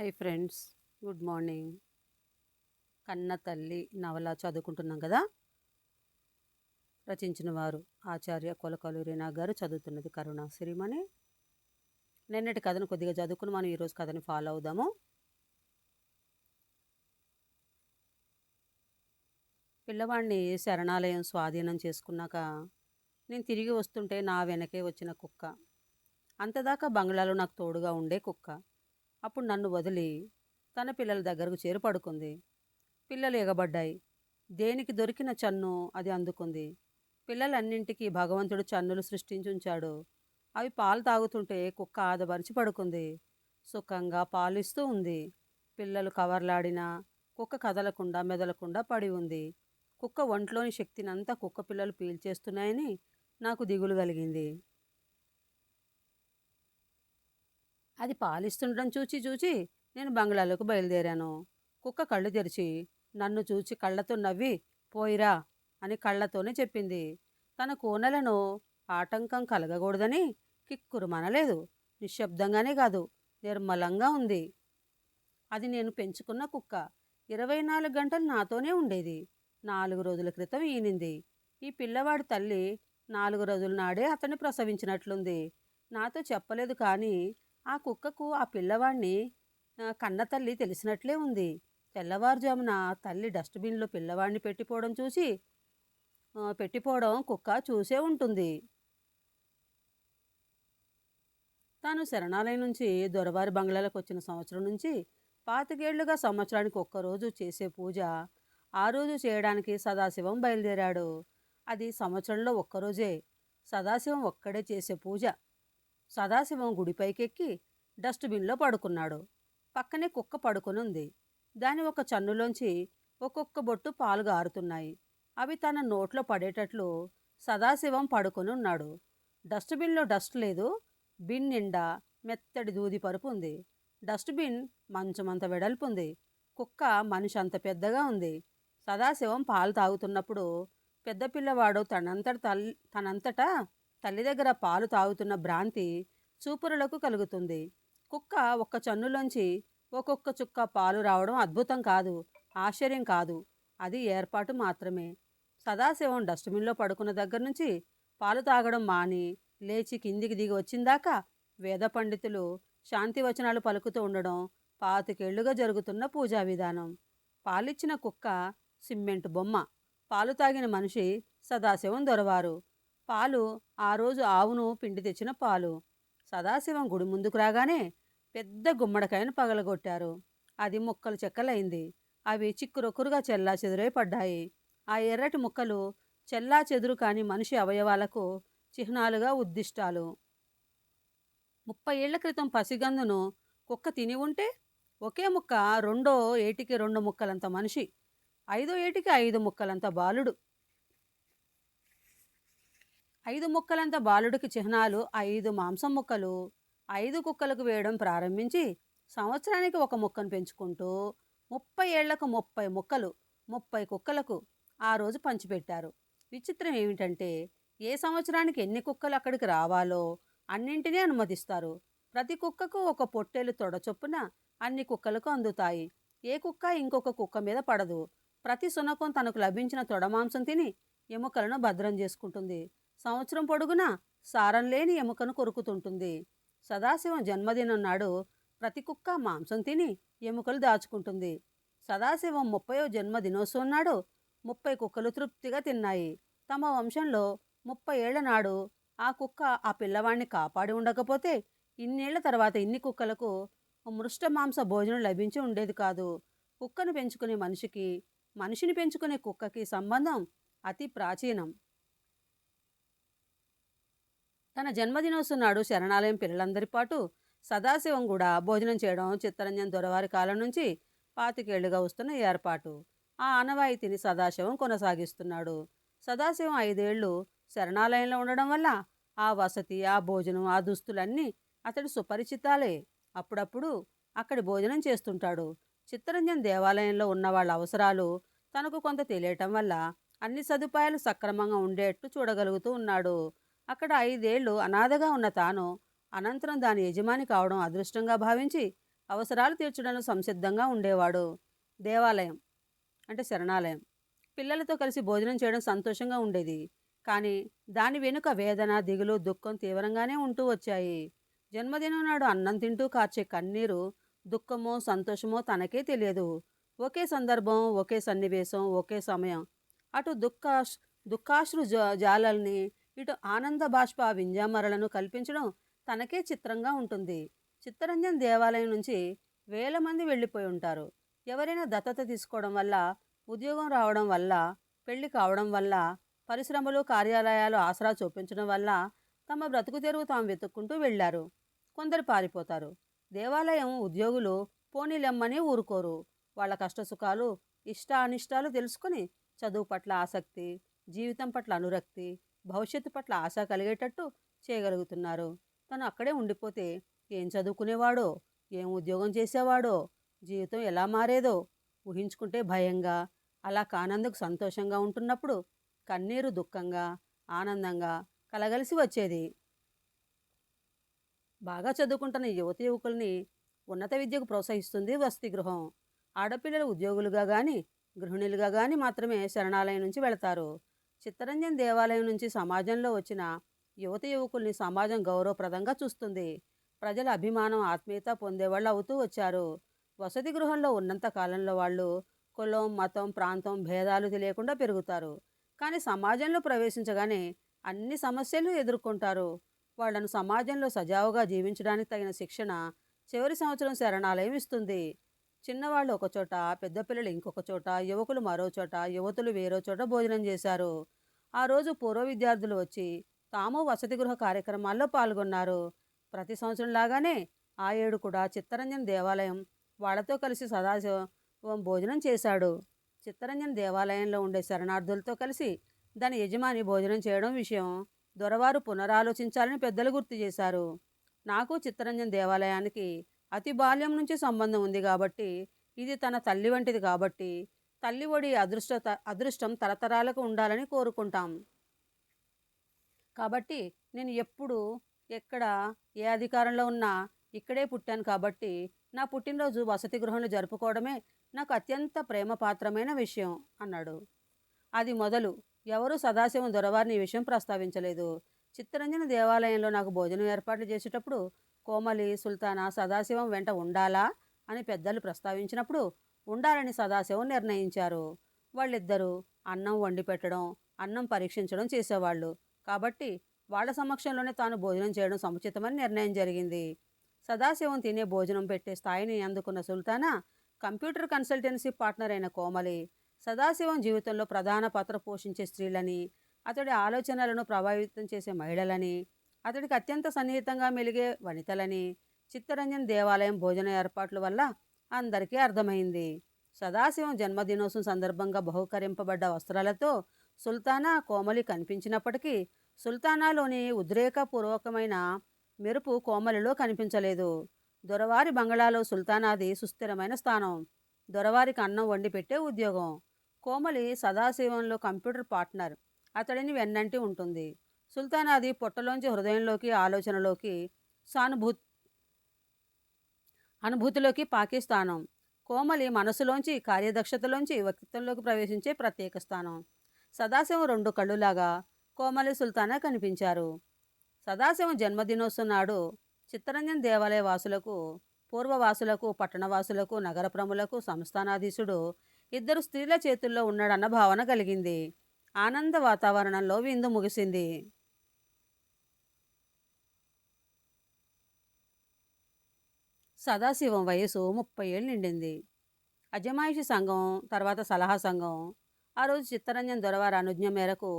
Hi friends good morning. కన్న తల్లి నవల చదువుకుంటున్నాం కదా? రచించిన వారు ఆచార్య కొలకలు గారు చదువుతున్నది కరుణ సిరిమణి. నిన్నటి కథను కొద్దిగా చదువుకుని మనం ఈరోజు కథని ఫాలో అవుదాము. పిల్లవాడిని శరణాలయం స్వాధీనం చేసుకున్నాక నేను తిరిగి వస్తుంటే నా వెనకే వచ్చిన కుక్క. అంతదాకా బంగ్లాలో నాకు తోడుగా ఉండే కుక్క. అప్పుడు నన్ను వదిలి తన పిల్లల దగ్గరకు చేరుపడుకుంది. పిల్లలు ఎగబడ్డాయి. దేనికి దొరికిన చన్ను అది అందుకుంది. పిల్లలన్నింటికీ భగవంతుడు చన్నులు సృష్టించుంచాడు. అవి పాలు తాగుతుంటే కుక్క ఆదబరిచి పడుకుంది. సుఖంగా పాలిస్తూ ఉంది. పిల్లలు కవర్లాడినా కుక్క కదలకుండా మెదలకుండా పడి ఉంది. కుక్క ఒంట్లోని శక్తినంతా కుక్క పిల్లలు పీల్చేస్తున్నాయని నాకు దిగులు కలిగింది. అది పాలిస్తుండడం చూచి చూచి నేను బంగ్లాలోకి బయలుదేరాను. కుక్క కళ్ళు తెరిచి నన్ను చూచి కళ్ళతో నవ్వి పోయిరా అని కళ్ళతోనే చెప్పింది. తన కోనలను ఆటంకం కలగకూడదని కిక్కురు మనలేదు నిశ్శబ్దంగానే కాదు నిర్మలంగా ఉంది. అది నేను పెంచుకున్న కుక్క. ఇరవై నాలుగు గంటలు నాతోనే ఉండేది. నాలుగు రోజుల క్రితం ఈనింది. ఈ పిల్లవాడి తల్లి నాలుగు రోజుల నాడే అతన్ని ప్రసవించినట్లుంది. నాతో చెప్పలేదు కానీ ఆ కుక్కకు ఆ పిల్లవాడిని కన్న తల్లి తెలిసినట్లే ఉంది. తెల్లవారుజామున తల్లి డస్ట్బిన్లో పిల్లవాడిని పెట్టిపోవడం చూసి పెట్టిపోవడం కుక్క చూసే ఉంటుంది. తాను శరణాలయం నుంచి దొరవారి బంగ్లాలకు వచ్చిన సంవత్సరం నుంచి పాతికేళ్ళుగా సంవత్సరానికి ఒక్కరోజు చేసే పూజ ఆ రోజు చేయడానికి సదాశివం బయలుదేరాడు. అది సంవత్సరంలో ఒక్కరోజే సదాశివం ఒక్కడే చేసే పూజ. సదాశివం గుడిపైకెక్కి డస్ట్బిన్లో పడుకున్నాడు. పక్కనే కుక్క పడుకుని ఉంది దాని ఒక చన్నులోంచి ఒక్కొక్క బొట్టు పాలు గారుతున్నాయి. అవి తన నోట్లో పడేటట్లు సదాశివం పడుకొని ఉన్నాడు డస్ట్బిన్లో డస్ట్ లేదు. బిన్ నిండా మెత్తడి దూది పరుపు ఉంది. డస్ట్బిన్ మంచమంత వెడల్పు ఉంది కుక్క మనిషి అంత పెద్దగా ఉంది. సదాశివం పాలు తాగుతున్నప్పుడు పెద్ద పిల్లవాడు తనంతట తల్లి తనంతటా తల్లి దగ్గర పాలు తాగుతున్న భ్రాంతి చూపురులకు కలుగుతుంది. కుక్క ఒక్క చన్నులోంచి ఒక్కొక్క చుక్క పాలు రావడం అద్భుతం కాదు ఆశ్చర్యం కాదు. అది ఏర్పాటు మాత్రమే. సదాశివం డస్ట్బిన్లో పడుకున్న దగ్గర నుంచి పాలు తాగడం మాని లేచి కిందికి దిగి వచ్చిందాకా వేద పండితులు శాంతి వచనాలు పలుకుతూ ఉండడం పాతికేళ్ళుగా జరుగుతున్న పూజా విధానం. పాలిచ్చిన కుక్క సిమెంట్ బొమ్మ. పాలు తాగిన మనిషి సదాశివం దొరవారు. పాలు ఆ రోజు ఆవును పిండి తెచ్చిన పాలు. సదాశివం గుడి ముందుకు రాగానే పెద్ద గుమ్మడికాయను పగలగొట్టారు. అది ముక్కలు చెక్కలైంది. అవి చిక్కురొక్కురుగా చెల్లా చెదురై పడ్డాయి. ఆ ఎర్రటి ముక్కలు చెల్లా చెదురు కాని మనిషి అవయవాలకు చిహ్నాలుగా ఉద్దిష్టాలు. ముప్పై ఏళ్ళ క్రితం పసిగందును కుక్క తిని ఉంటే ఒకే ముక్క రెండో ఏటికి రెండు ముక్కలంత మనిషి ఐదో ఏటికి ఐదు ముక్కలంత బాలుడు. ఐదు ముక్కలంత బాలుడికి చిహ్నాలు ఐదు మాంసం ముక్కలు ఐదు కుక్కలకు వేయడం ప్రారంభించి సంవత్సరానికి ఒక ముక్కను పెంచుకుంటూ ముప్పై ఏళ్ళకు ముప్పై ముక్కలు ముప్పై కుక్కలకు ఆ రోజు పంచిపెట్టారు. విచిత్రం ఏమిటంటే ఏ సంవత్సరానికి ఎన్ని కుక్కలు అక్కడికి రావాలో అన్నింటినీ అనుమతిస్తారు. ప్రతి కుక్కకు ఒక పొట్టేలు తొడ చొప్పున అన్ని కుక్కలకు అందుతాయి. ఏ కుక్క ఇంకొక కుక్క మీద పడదు. ప్రతి సునకం తనకు లభించిన తొడ మాంసం తిని ఎముకలను భద్రం చేసుకుంటుంది. సంవత్సరం పొడుగునా సారం లేని ఎముకను కొరుకుతుంటుంది. సదాశివం జన్మదినం నాడు ప్రతి కుక్క మాంసం తిని ఎముకలు దాచుకుంటుంది. సదాశివం ముప్పయో జన్మదినోత్సవం నాడు ముప్పై కుక్కలు తృప్తిగా తిన్నాయి. తమ వంశంలో ముప్పై ఏళ్ళ నాడు ఆ కుక్క ఆ పిల్లవాడిని కాపాడి ఉండకపోతే ఇన్నేళ్ళ తర్వాత ఇన్ని కుక్కలకు మృష్ట మాంస భోజనం లభించి ఉండేది కాదు. కుక్కను పెంచుకునే మనిషికి మనిషిని పెంచుకునే కుక్కకి సంబంధం అతి ప్రాచీనం. తన జన్మదినోత్సవం నాడు శరణాలయం పిల్లలందరి పాటు సదాశివం కూడా భోజనం చేయడం చిత్తరంజన్ దొరవారి కాలం నుంచి పాతికేళ్ళుగా వస్తున్న ఏర్పాటు. ఆ ఆనవాయితీని సదాశివం కొనసాగిస్తున్నాడు. సదాశివం ఐదేళ్ళు శరణాలయంలో ఉండడం వల్ల ఆ వసతి ఆ భోజనం ఆ దుస్తులన్నీ అతడు సుపరిచితాలే. అప్పుడప్పుడు అక్కడి భోజనం చేస్తుంటాడు. చిత్తరంజన్ దేవాలయంలో ఉన్న వాళ్ళ అవసరాలు తనకు కొంత తెలియటం వల్ల అన్ని సదుపాయాలు సక్రమంగా ఉండేట్టు చూడగలుగుతూ ఉన్నాడు. అక్కడ ఐదేళ్ళు అనాథగా ఉన్న తాను అనంతరం దాని యజమాని కావడం అదృష్టంగా భావించి అవసరాలు తీర్చడంలో సంసిద్ధంగా ఉండేవాడు. దేవాలయం అంటే శరణాలయం. పిల్లలతో కలిసి భోజనం చేయడం సంతోషంగా ఉండేది. కానీ దాని వెనుక వేదన దిగులు దుఃఖం తీవ్రంగానే ఉంటూ వచ్చాయి. జన్మదినం నాడు అన్నం తింటూ కార్చే కన్నీరు దుఃఖమో సంతోషమో తనకే తెలియదు. ఒకే సందర్భం ఒకే సన్నివేశం ఒకే సమయం. అటు దుఃఖ దుఃఖాశ్రు జాలల్ని ఇటు ఆనంద బాష్ప వింజామరలను కల్పించడం తనకే చిత్రంగా ఉంటుంది. చిత్తరంజన్ దేవాలయం నుంచి వేల మంది వెళ్ళిపోయి ఉంటారు. ఎవరైనా దత్తత తీసుకోవడం వల్ల ఉద్యోగం రావడం వల్ల పెళ్ళి కావడం వల్ల పరిశ్రమలు కార్యాలయాలు ఆసరా చూపించడం వల్ల తమ బ్రతుకు తెరువు తాము వెతుక్కుంటూ వెళ్ళారు. కొందరు పారిపోతారు. దేవాలయం ఉద్యోగులు పోనీలెమ్మని ఊరుకోరు. వాళ్ళ కష్టసుఖాలు ఇష్ట అనిష్టాలు తెలుసుకొని చదువు పట్ల ఆసక్తి జీవితం పట్ల అనురక్తి భవిష్యత్తు పట్ల ఆశ కలిగేటట్టు చేయగలుగుతున్నారు. తను అక్కడే ఉండిపోతే ఏం చదువుకునేవాడో ఏం ఉద్యోగం చేసేవాడో జీవితం ఎలా మారేదో ఊహించుకుంటే భయంగా అలా కానందుకు సంతోషంగా ఉంటున్నప్పుడు కన్నీరు దుఃఖంగా ఆనందంగా కలగలిసి వచ్చేది. బాగా చదువుకుంటున్న యువత యువకుల్ని ఉన్నత విద్యకు ప్రోత్సహిస్తుంది వసతి గృహం ఆడపిల్లలు ఉద్యోగులుగా కానీ గృహిణులుగా కానీ మాత్రమే శరణాలయం నుంచి వెళతారు. చిత్తరంజన్ దేవాలయం నుంచి సమాజంలో వచ్చిన యువత యువకుల్ని సమాజం గౌరవప్రదంగా చూస్తుంది. ప్రజల అభిమానం ఆత్మీయత పొందేవాళ్ళు అవుతూ వచ్చారు. వసతి గృహంలో ఉన్నంత కాలంలో వాళ్ళు కులం మతం ప్రాంతం భేదాలు తెలియకుండా పెరుగుతారు. కానీ సమాజంలో ప్రవేశించగానే అన్ని సమస్యలు ఎదుర్కొంటారు. వాళ్ళను సమాజంలో సజావుగా జీవించడానికి తగిన శిక్షణ చివరి సంవత్సరం శరణాలయం ఇస్తుంది. చిన్నవాళ్ళు ఒక చోట పెద్ద పిల్లలు ఇంకొక చోట యువకులు మరో చోట యువతులు వేరో చోట భోజనం చేశారు. ఆ రోజు పూర్వ విద్యార్థులు వచ్చి తాము వసతి గృహ కార్యక్రమాల్లో పాల్గొన్నారు. ప్రతి సంవత్సరం లాగానే ఆ ఏడు కూడా చిత్తరంజన్ దేవాలయం వాళ్ళతో కలిసి సదాశివం భోజనం చేశాడు. చిత్తరంజన్ దేవాలయంలో ఉండే శరణార్థులతో కలిసి దాని యజమాని భోజనం చేయడం విషయం దొరవారు పునరాలోచించాలని పెద్దలు గుర్తు చేశారు. నాకు చిత్తరంజన్ దేవాలయానికి అతి బాల్యం నుంచి సంబంధం ఉంది కాబట్టి ఇది తన తల్లి వంటిది కాబట్టి తల్లి ఒడి అదృష్ట అదృష్టం తరతరాలకు ఉండాలని కోరుకుంటాం. కాబట్టి నేను ఎప్పుడు ఎక్కడ ఏ అధికారంలో ఉన్నా ఇక్కడే పుట్టాను కాబట్టి నా పుట్టినరోజు వసతి గృహంలో జరుపుకోవడమే నాకు అత్యంత ప్రేమపాత్రమైన విషయం అన్నాడు. అది మొదలు ఎవరూ సదాశివం దొరవారిని ఈ విషయం ప్రస్తావించలేదు. చిత్తరంజన దేవాలయంలో నాకు భోజనం ఏర్పాట్లు చేసేటప్పుడు కోమలి సుల్తానా సదాశివం వెంట ఉండాలా అని పెద్దలు ప్రస్తావించినప్పుడు ఉండాలని సదాశివం నిర్ణయించారు. వాళ్ళిద్దరూ అన్నం వండి పెట్టడం అన్నం పరీక్షించడం చేసేవాళ్ళు. కాబట్టి వాళ్ళ సమక్షంలోనే తాను భోజనం చేయడం సముచితమని నిర్ణయం జరిగింది. సదాశివం తినే భోజనం పెట్టే స్థాయిని అందుకున్న సుల్తానా కంప్యూటర్ కన్సల్టెన్సీ పార్ట్నర్ అయిన కోమలి సదాశివం జీవితంలో ప్రధాన పాత్ర పోషించే స్త్రీలని అతడి ఆలోచనలను ప్రభావితం చేసే మహిళలని అతడికి అత్యంత సన్నిహితంగా మెలిగే వనితలని చిత్తరంజన్ దేవాలయం భోజన ఏర్పాట్ల వల్ల అందరికీ అర్థమైంది. సదాశివం జన్మదినోత్సవం సందర్భంగా బహుకరింపబడ్డ వస్త్రాలతో సుల్తానా కోమలి కనిపించినప్పటికీ సుల్తానాలోని ఉద్రేకపూర్వకమైన మెరుపు కోమలిలో కనిపించలేదు. దొరవారి బంగళాలో సుల్తానాది సుస్థిరమైన స్థానం దొరవారికి అన్నం వండి పెట్టే ఉద్యోగం. కోమలి సదాశివంలో కంప్యూటర్ పార్ట్నర్ అతడిని వెన్నంటి ఉంటుంది. సుల్తానాది పొట్టలోంచి హృదయంలోకి ఆలోచనలోకి సానుభూ అనుభూతిలోకి పాకిస్తానం కోమలి మనసులోంచి కార్యదక్షతలోంచి వ్యక్తిత్వంలోకి ప్రవేశించే ప్రత్యేక స్థానం. సదాశివం రెండు కళ్ళులాగా కోమలి సుల్తానా కనిపించారు. సదాశివం జన్మదినోత్సవం నాడు చిత్తరంజన్ దేవాలయ వాసులకు పూర్వవాసులకు పట్టణవాసులకు నగర ప్రములకు సంస్థానాధీశుడు ఇద్దరు స్త్రీల చేతుల్లో ఉన్నాడన్న భావన కలిగింది. ఆనంద వాతావరణంలో విందు ముగిసింది. సదాశివం వయసు ముప్పై ఏళ్ళు నిండింది. అజమాయిషి సంఘం తర్వాత సలహా సంఘం. ఆ రోజు చిత్తరంజన్ దొరవారి అనుజ్ఞ మేరకు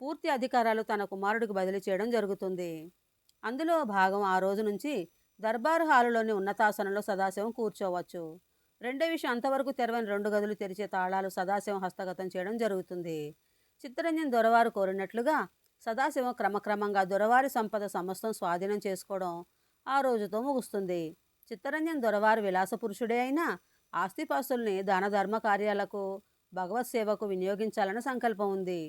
పూర్తి అధికారాలు తన కుమారుడికి బదిలీ చేయడం జరుగుతుంది. అందులో భాగం ఆ రోజు నుంచి దర్బారు హాలులోని ఉన్నతాసనంలో సదాశివం కూర్చోవచ్చు. రెండో విషయం అంతవరకు తెరవని రెండు గదులు తెరిచే తాళాలు సదాశివం హస్తగతం చేయడం జరుగుతుంది. చిత్తరంజన్ దొరవారు కోరినట్లుగా సదాశివం క్రమక్రమంగా దొరవారి సంపద సమస్తం స్వాధీనం చేసుకోవడం ఆ రోజుతో ముగుస్తుంది. చిత్తరంజన్ దొరవారు విలాస పురుషుడే అయినా ఆస్తిపాస్తుల్ని దాన ధర్మ కార్యాలకు భగవత్ సేవకు వినియోగించాలని సంకల్పం ఉంది.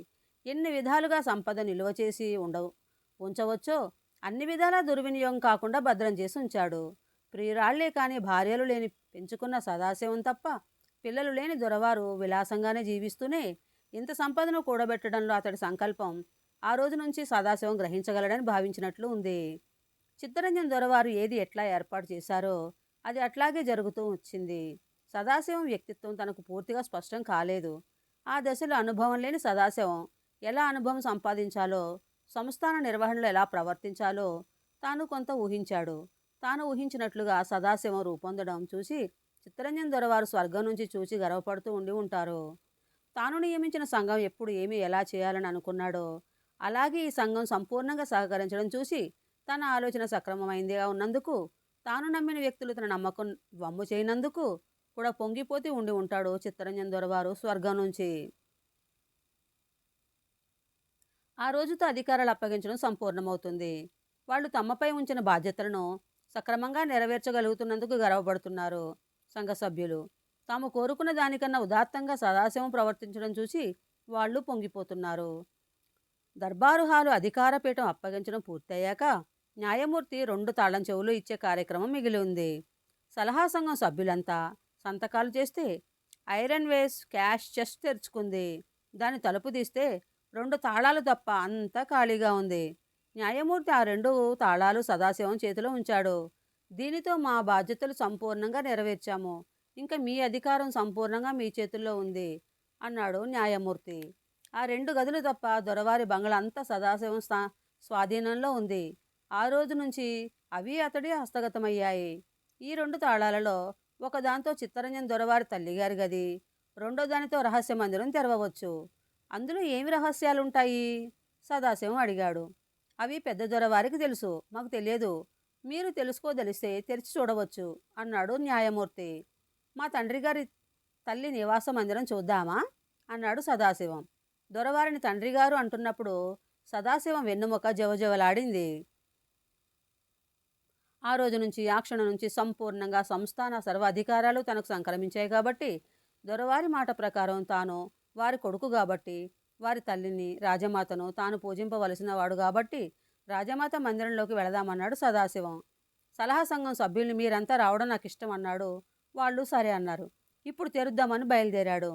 ఎన్ని విధాలుగా సంపద నిల్వ చేసి ఉండవు ఉంచవచ్చో అన్ని విధాలా దుర్వినియోగం కాకుండా భద్రం చేసి ఉంచాడు. ప్రియురాళ్ళే కానీ భార్యలు లేని పెంచుకున్న సదాశివం తప్ప పిల్లలు లేని దొరవారు విలాసంగానే జీవిస్తూనే ఇంత సంపదను కూడబెట్టడంలో అతడి సంకల్పం ఆ రోజు నుంచి సదాశివం గ్రహించగలడని భావించినట్లు ఉంది. చిత్తరంజన్ దొరవారు ఏది ఎట్లా ఏర్పాటు చేశారో అది అట్లాగే జరుగుతూ వచ్చింది. సదాశివం వ్యక్తిత్వం తనకు పూర్తిగా స్పష్టం కాలేదు. ఆ దశలో అనుభవం లేని సదాశివం ఎలా అనుభవం సంపాదించాలో సంస్థాన నిర్వహణలో ఎలా ప్రవర్తించాలో తాను కొంత ఊహించాడు. తాను ఊహించినట్లుగా సదాశివం రూపొందడం చూసి చిత్తరంజన్ దొరవారు స్వర్గం నుంచి చూసి గర్వపడుతూ ఉండి ఉంటారు. తాను నియమించిన సంఘం ఎప్పుడు ఏమి ఎలా చేయాలని అనుకున్నాడో అలాగే ఈ సంఘం సంపూర్ణంగా సహకరించడం చూసి తన ఆలోచన సక్రమమైందిగా ఉన్నందుకు తాను నమ్మిన వ్యక్తులు తన నమ్మకం వమ్ము చేయనందుకు కూడా పొంగిపోతూ ఉండి ఉంటాడు చిత్తరంజన్ దొరవారు స్వర్గం నుంచి. ఆ రోజుతో అధికారాలు అప్పగించడం సంపూర్ణమవుతుంది. వాళ్ళు తమపై ఉంచిన బాధ్యతలను సక్రమంగా నెరవేర్చగలుగుతున్నందుకు గర్వపడుతున్నారు సంఘ సభ్యులు. తాము కోరుకున్న దానికన్నా ఉదాత్తంగా సదాశివం ప్రవర్తించడం చూసి వాళ్ళు పొంగిపోతున్నారు. దర్బారు హాలు అధికారపీఠం అప్పగించడం పూర్తయ్యాక న్యాయమూర్తి రెండు తాళం చెవులు ఇచ్చే కార్యక్రమం మిగిలి ఉంది. సలహా సంఘం సభ్యులంతా సంతకాలు చేస్తే ఐరన్ వేస్ క్యాష్ చెస్ట్ తెరుచుకుంది. దాని తలుపు తీస్తే రెండు తాళాలు తప్ప అంతా ఖాళీగా ఉంది. న్యాయమూర్తి ఆ రెండు తాళాలు సదాశివం చేతిలో ఉంచాడు. దీనితో మా బాధ్యతలు సంపూర్ణంగా నెరవేర్చాము. ఇంకా మీ అధికారం సంపూర్ణంగా మీ చేతుల్లో ఉంది అన్నాడు న్యాయమూర్తి. ఆ రెండు గదులు తప్ప దొరవారి బంగ్లా అంతా సదాశివం స్థా స్వాధీనంలో ఉంది. ఆ రోజు నుంచి అవి అతడి హస్తగతమయ్యాయి. ఈ రెండు తాళాలలో ఒకదాంతో చిత్తరంజన్ దొరవారి తల్లిగారి గది రెండో దానితో రహస్య మందిరం తెరవవచ్చు. అందులో ఏమి రహస్యాలుంటాయి? సదాశివం అడిగాడు. అవి పెద్ద దొరవారికి తెలుసు. మాకు తెలియదు. మీరు తెలుసుకోదలిస్తే తెరిచి చూడవచ్చు అన్నాడు న్యాయమూర్తి. మా తండ్రి గారి తల్లి నివాస మందిరం చూద్దామా? అన్నాడు సదాశివం. దొరవారిని తండ్రి గారు అంటున్నప్పుడు సదాశివం వెన్నుముక జవజవలాడింది. ఆ రోజు నుంచి ఆ క్షణం నుంచి సంపూర్ణంగా సంస్థాన సర్వ అధికారాలు తనకు సంక్రమించాయి కాబట్టి దొరవారి మాట ప్రకారం తాను వారి కొడుకు కాబట్టి వారి తల్లిని రాజమాతను తాను పూజింపవలసిన వాడు కాబట్టి రాజమాత మందిరంలోకి వెళదామన్నాడు సదాశివం. సలహా సంఘం సభ్యుల్ని మీరంతా రావడం నాకు ఇష్టం అన్నాడు. వాళ్ళు సరే అన్నారు. ఇప్పుడు తెరుద్దామని బయలుదేరాడు.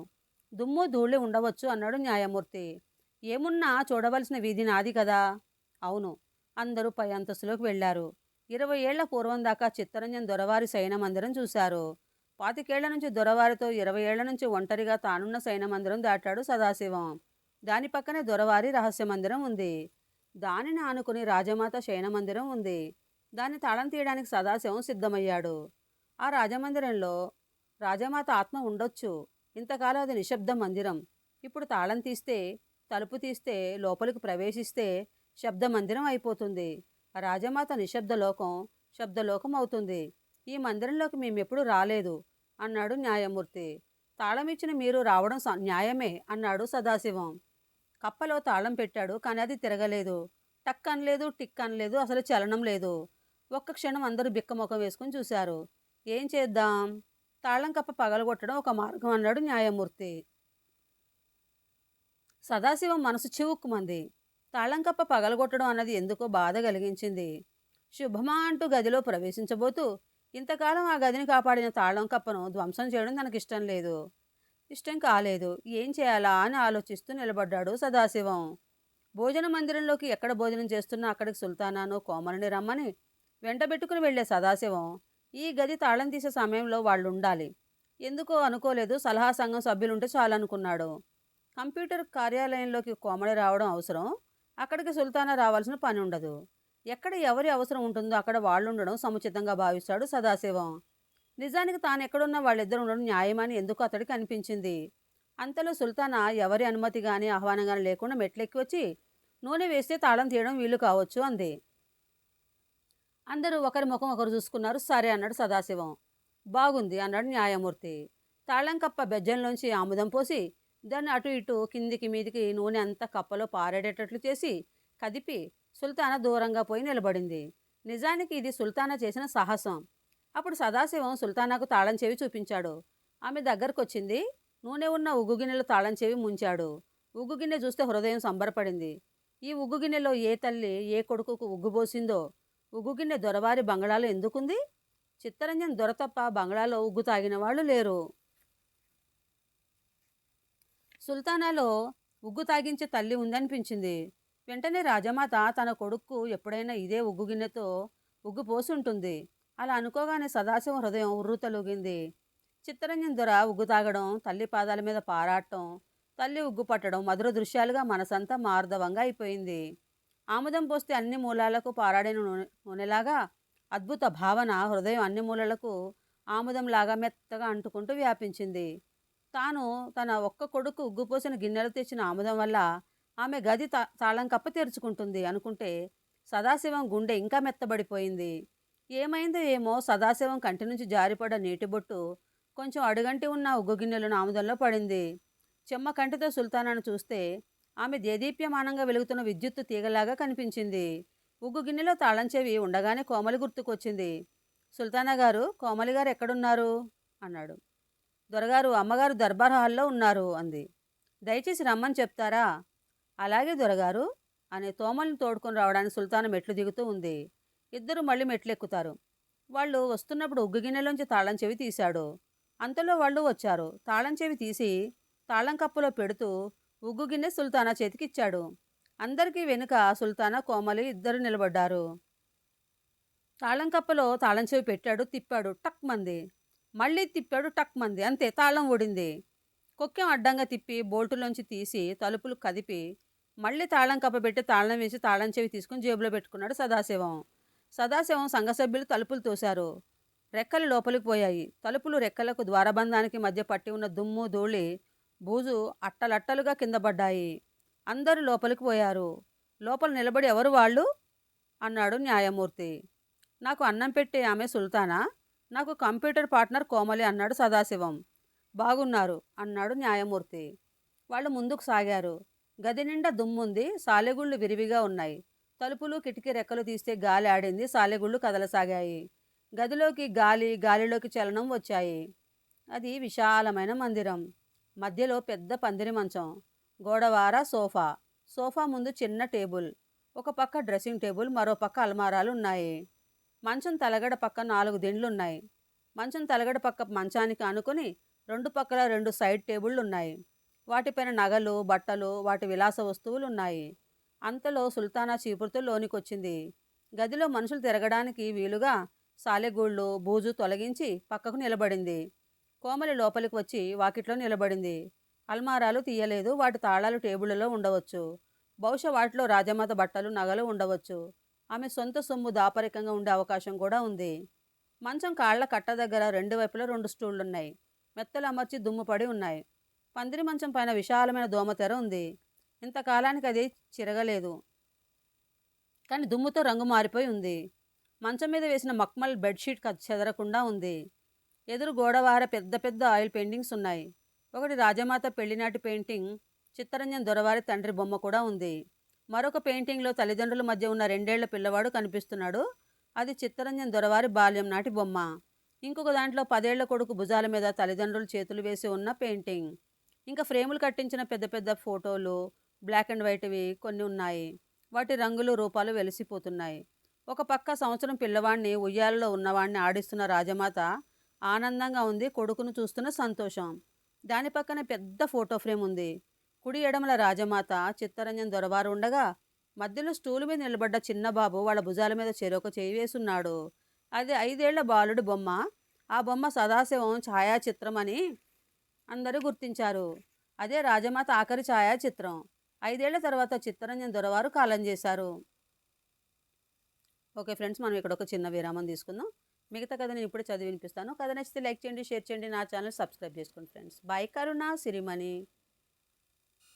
దుమ్ము ధూళి ఉండవచ్చు అన్నాడు న్యాయమూర్తి. ఏమున్నా చూడవలసిన వీధి నాది కదా. అవును. అందరూ పై అంతస్తులోకి వెళ్ళారు. ఇరవై ఏళ్ళ పూర్వం దాకా చిత్తరంజన్ దొరవారి సైనమందిరం చూశారు. పాతికేళ్ళ నుంచి దొరవారితో ఇరవై ఏళ్ళ నుంచి ఒంటరిగా తానున్న సైనమందిరం దాటాడు సదాశివం. దాని పక్కనే దొరవారి రహస్య మందిరం ఉంది. దానిని ఆనుకుని రాజమాత శయనమందిరం ఉంది. దాన్ని తాళం తీయడానికి సదాశివం సిద్ధమయ్యాడు. ఆ రాజమందిరంలో రాజమాత ఆత్మ ఉండొచ్చు. ఇంతకాలం అది నిశ్శబ్ద మందిరం. ఇప్పుడు తాళం తీస్తే తలుపు తీస్తే లోపలికి ప్రవేశిస్తే శబ్ద మందిరం అయిపోతుంది. రాజమాత నిశ్శబ్ద లోకం శబ్దలోకం అవుతుంది ఈ మందిరంలోకి మేమెప్పుడు రాలేదు అన్నాడు న్యాయమూర్తి. తాళం ఇచ్చిన మీరు రావడం న్యాయమే అన్నాడు సదాశివం. కప్పలో తాళం పెట్టాడు కానీ అది తిరగలేదు. టక్ అనలేదు టిక్ అనలేదు అసలు చలనం లేదు. ఒక్క క్షణం అందరూ బిక్కమొఖం వేసుకుని చూశారు. ఏం చేద్దాం? తాళం కప్ప పగలగొట్టడం ఒక మార్గం అన్నాడు న్యాయమూర్తి. సదాశివం మనసు చివుక్కుమంది. తాళం కప్ప పగలగొట్టడం అన్నది ఎందుకో బాధ కలిగించింది. శుభమా అంటూ గదిలో ప్రవేశించబోతూ ఇంతకాలం ఆ గదిని కాపాడిన తాళం కప్పను ధ్వంసం చేయడం తనకిష్టం లేదు. ఇష్టం కాలేదు. ఏం చేయాలా అని ఆలోచిస్తూ నిలబడ్డాడు సదాశివం. భోజన మందిరంలోకి ఎక్కడ భోజనం చేస్తున్నా అక్కడికి సుల్తానాను కోమలని రమ్మని వెంటబెట్టుకుని వెళ్ళే సదాశివం ఈ గది తాళం తీసే సమయంలో వాళ్ళు ఉండాలి ఎందుకో అనుకోలేదు. సలహా సంఘం సభ్యులుంటే చాలనుకున్నాడు. కంప్యూటర్ కార్యాలయంలోకి కోమడి రావడం అవసరం? అక్కడికి సుల్తానా రావాల్సిన పని ఉండదు. ఎక్కడ ఎవరి అవసరం ఉంటుందో అక్కడ వాళ్ళు ఉండడం సముచితంగా భావిస్తాడు సదాశివం. నిజానికి తాను ఎక్కడున్న వాళ్ళిద్దరు ఉండడం న్యాయమని ఎందుకు అతడికి అనిపించింది? అంతలో సుల్తానా ఎవరి అనుమతి కానీ ఆహ్వానం కానీ లేకుండా మెట్లెక్కి వచ్చి నూనె వేస్తే తాళం తీయడం వీలు కావచ్చు అంది. అందరూ ఒకరి ముఖం ఒకరు చూసుకున్నారు. సరే అన్నాడు సదాశివం. బాగుంది అన్నాడు న్యాయమూర్తి. తాళం కప్ప బెజ్జంలోంచి ఆముదం పోసి దాన్ని అటు ఇటు కిందికి మీదికి నూనె అంతా కప్పలో పారేటట్లు చేసి కదిపి సుల్తానా దూరంగా పోయి నిలబడింది. నిజానికి ఇది సుల్తానా చేసిన సాహసం. అప్పుడు సదాశివం సుల్తానాకు తాళం చెవి చూపించాడు. ఆమె దగ్గరకు వచ్చింది నూనె ఉన్న ఉగ్గు గిన్నెలో తాళం చెవి ముంచాడు. ఉగ్గు గిన్నె చూస్తే హృదయం సంబరపడింది. ఈ ఉగ్గు గిన్నెలో ఏ తల్లి ఏ కొడుకుకు ఉగ్గుబోసిందో ఉగ్గు గిన్నె దొరవారి బంగళాలో ఎందుకుంది? చిత్తరంజన్ దొర తప్ప బంగ్లాలో ఉగ్గు తాగిన వాళ్ళు లేరు. సుల్తానాలో ఉగ్గు తాగించే తల్లి ఉందనిపించింది. వెంటనే రాజమాత తన కొడుక్కు ఎప్పుడైనా ఇదే ఉగ్గు గిన్నెతో ఉగ్గు పోసి ఉంటుంది అలా అనుకోగానే సదాశివం హృదయం ఉర్రుతలుగింది. చిత్తరంజన్ దొర ఉగ్గు తాగడం తల్లి పాదాల మీద పారాటం తల్లి ఉగ్గు పట్టడం మధుర దృశ్యాలుగా మనసంతా మార్దవంగా అయిపోయింది. ఆముదం పోస్తే అన్ని మూలాలకు పారాడిన నూనె నూనెలాగా అద్భుత భావన హృదయం అన్ని మూలలకు ఆముదంలాగా మెత్తగా అంటుకుంటూ వ్యాపించింది. తాను తన ఒక్క కొడుకు ఉగ్గుపోసిన గిన్నెలు తెచ్చిన ఆముదం వల్ల ఆమె గది తా తాళం కప్ప తెరుచుకుంటుంది అనుకుంటే సదాశివం గుండె ఇంకా మెత్తబడిపోయింది. ఏమైందో ఏమో సదాశివం కంటి నుంచి జారిపడ నీటి బొట్టు కొంచెం అడుగంటి ఉన్న ఉగ్గు గిన్నెలను ఆముదంలో పడింది. చెమ్మ కంటితో సుల్తానాను చూస్తే ఆమె దేదీప్యమానంగా వెలుగుతున్న విద్యుత్తు తీగలాగా కనిపించింది. ఉగ్గు గిన్నెలో తాళం చెవి ఉండగానే కోమలి గుర్తుకొచ్చింది. సుల్తానా గారు కోమలి గారు ఎక్కడున్నారు? అన్నాడు. దొరగారు అమ్మగారు దర్బార్ హాల్లో ఉన్నారు అంది. దయచేసి రమ్మని చెప్తారా? అలాగే దొరగారు అనే తోమల్ని తోడుకొని రావడానికి సుల్తాన మెట్లు దిగుతూ ఉంది. ఇద్దరు మళ్ళీ మెట్లు ఎక్కుతారు వాళ్ళు వస్తున్నప్పుడు ఉగ్గు గిన్నెలోంచి తాళం చెవి తీశాడు. అంతలో వాళ్ళు వచ్చారు. తాళం చెవి తీసి తాళం కప్పులో పెడుతూ ఉగ్గు గిన్నె సుల్తానా చేతికిచ్చాడు. అందరికీ వెనుక సుల్తానా కోమలి ఇద్దరు నిలబడ్డారు. తాళం కప్పలో తాళం చెవి పెట్టాడు తిప్పాడు టక్ మంది. మళ్ళీ తిప్పాడు టక్ మంది. అంతే తాళం ఊడింది. కొక్కెం అడ్డంగా తిప్పి బోల్టులోంచి తీసి తలుపులు కదిపి మళ్ళీ తాళం కప్పబెట్టి తాళం వేసి తాళం చెవి తీసుకుని జేబులో పెట్టుకున్నాడు సదాశివం. సదాశివం సంఘ సభ్యులు తలుపులు తోశారు. రెక్కలు లోపలికి పోయాయి. తలుపులు రెక్కలకు ద్వారబంధానికి మధ్య పట్టి ఉన్న దుమ్ము ధూళి బూజు అట్టలట్టలుగా కింద పడ్డాయి. అందరూ లోపలికి పోయారు. లోపల నిలబడి ఎవరు వాళ్ళు? అన్నాడు న్యాయమూర్తి. నాకు అన్నం పెట్టే ఆమె సుల్తానా? నాకు కంప్యూటర్ పార్ట్నర్ కోమలి అన్నాడు సదాశివం. బాగున్నారు అన్నాడు న్యాయమూర్తి. వాళ్ళు ముందుకు సాగారు. గది నిండా దుమ్ముంది సాలెగుళ్ళు విరివిగా ఉన్నాయి. తలుపులు కిటికీ రెక్కలు తీస్తే గాలి ఆడింది సాలెగుళ్ళు కదలసాగాయి. గదిలోకి గాలి గాలిలోకి చలనం వచ్చాయి. అది విశాలమైన మందిరం. మధ్యలో పెద్ద పందిరి మంచం. గోడవార సోఫా. సోఫా ముందు చిన్న టేబుల్. ఒక పక్క డ్రెస్సింగ్ టేబుల్ మరో పక్క అల్మారాలు ఉన్నాయి. మంచం తలగడ పక్క నాలుగు దిండ్లున్నాయి. మంచం తలగడ పక్క మంచానికి ఆనుకొని రెండు పక్కల రెండు సైడ్ టేబుళ్ళు ఉన్నాయి వాటిపైన నగలు బట్టలు వాటి విలాస వస్తువులు ఉన్నాయి అంతలో సుల్తానా చీపురుతో లోనికొచ్చింది. గదిలో మనుషులు తిరగడానికి వీలుగా సాలెగూళ్ళు బూజు తొలగించి పక్కకు నిలబడింది. కోమలి లోపలికి వచ్చి వాకిట్లో నిలబడింది. అల్మారాలు తీయలేదు వాటి తాళాలు టేబుళ్ళలో ఉండవచ్చు. బహుశా వాటిలో రాజమాత బట్టలు నగలు ఉండవచ్చు. ఆమె సొంత సొమ్ము దాపరికంగా ఉండే అవకాశం కూడా ఉంది. మంచం కాళ్ళ కట్ట దగ్గర రెండు వైపులా రెండు స్టూళ్ళున్నాయి మెత్తలు అమర్చి దుమ్ముపడి ఉన్నాయి. పందిరి మంచం పైన విశాలమైన దోమతెర ఉంది. ఇంతకాలానికి అది చిరగలేదు. కానీ దుమ్ముతో రంగు మారిపోయి ఉంది. మంచం మీద వేసిన మక్మల్ బెడ్షీట్ చెదరకుండా ఉంది. ఎదురు గోడవార పెద్ద పెద్ద ఆయిల్ పెయింటింగ్స్ ఉన్నాయి. ఒకటి రాజమాత పెళ్ళినాటి పెయింటింగ్ చిత్తరంజన్ దొరవారి తండ్రి బొమ్మ కూడా ఉంది. మరొక పెయింటింగ్లో తల్లిదండ్రుల మధ్య ఉన్న రెండేళ్ళ పిల్లవాడు కనిపిస్తున్నాడు. అది చిత్తరంజన్ దొరవారి బాల్యం నాటి బొమ్మ. ఇంకొక దాంట్లో పదేళ్ళ కొడుకు భుజాల మీద తల్లిదండ్రులు చేతులు వేసి ఉన్న పెయింటింగ్. ఇంకా ఫ్రేములు కట్టించిన పెద్ద పెద్ద ఫోటోలు బ్లాక్ అండ్ వైట్వి కొన్ని ఉన్నాయి. వాటి రంగులు రూపాలు వెలిసిపోతున్నాయి. ఒక పక్క సంవత్సరం పిల్లవాడిని ఉయ్యాలలో ఉన్నవాడిని ఆడిస్తున్న రాజమాత ఆనందంగా ఉంది కొడుకును చూస్తున్న సంతోషం. దాని పక్కనే పెద్ద ఫోటో ఫ్రేమ్ ఉంది. కుడి ఎడమల రాజమాత చిత్తరంజన్ దొరవారు ఉండగా మధ్యలో స్టూలు మీద నిలబడ్డ చిన్నబాబు వాళ్ళ భుజాల మీద చెరొక చేయి వేసున్నాడు. అది ఐదేళ్ళ బాలుడి బొమ్మ. ఆ బొమ్మ సదాశివం ఛాయాచిత్రం అని అందరూ గుర్తించారు. అదే రాజమాత ఆఖరి ఛాయాచిత్రం. ఐదేళ్ళ తర్వాత చిత్తరంజన్ దొరవారు కాలం చేశారు. ఓకే ఫ్రెండ్స్ మనం ఇక్కడ ఒక చిన్న విరామం తీసుకుందాం. మిగతా కథ నేను ఇప్పుడు చదివి వినిపిస్తాను. కథ నచ్చితే లైక్ చేయండి షేర్ చేయండి నా ఛానల్ సబ్స్క్రైబ్ చేసుకోండి ఫ్రెండ్స్. బాయ్ కరుణ సిరిమణి.